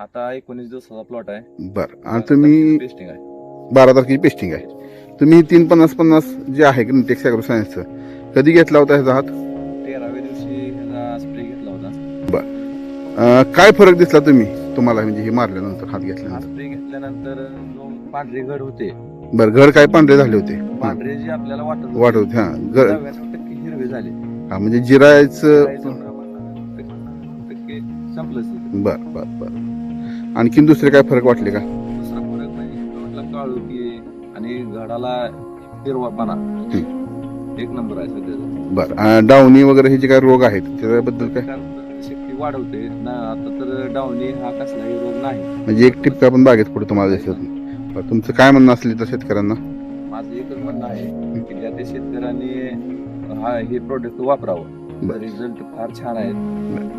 आता एकोणीस दिवसाचा प्लॉट आहे. बरं. आणि तुम्ही टेस्टिंग आहे. बारा तारखेची पेस्टिंग आहे. तुम्ही तीन पन्नास पन्नास जे आहे ॲग्रो सायन्सचं कधी घेतला होता ह्याचा हात? तेराव्या दिवशी ह्याचा स्प्रे घेतला होता. अं, काय फरक दिसला तुम्ही? तुम्हाला म्हणजे हे मारल्यानंतर हात हा घेतल्यानंतर. स्प्रे घेतल्यानंतर पांढरे घड होते. बरं घड काय पांढरे झाले होते? हां, पांढरे जे आपल्याला वाटत होते, हां. घड टक्के हिरवे झाले. हा म्हणजे जिरायचं जायचं प्रमाण टक्के संपलंच तिथे. बर बर बर. आणखीन दुसरे काय फरक वाटले का? दुसरा फरक म्हणजे प्लॉटला काळोखी आणि घडाला हिरवापणा एक नंबर आहे सध्या. बर. डावणी वगैरे हे जे काय रोग आहेत त्याच्याबद्दल काय? शक्ती वाढवते. ना आता तर डावणी हा कसलाही रोग नाही. म्हणजे एक टिपका पण बागेत पुढे तुम्हाला दिसत बरं, तुमचं काय म्हणणं असले तर शेतकऱ्यांना? माझं एकच म्हणणं आहे की त्या त्या शेतकऱ्यांनी हा हे प्रोडक्ट वापरावं. बरं. रिझल्ट फार छान आहेत.